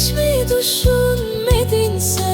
hiç mi düşünmedin sen?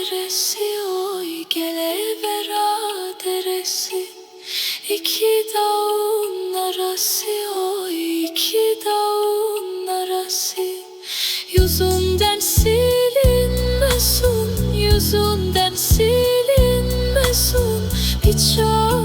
Deresi oy gele vera deresi. İki dağın arası oy iki dağın arası. Yüzünden silinmesin Yüzünden silinmesin. Bir çamur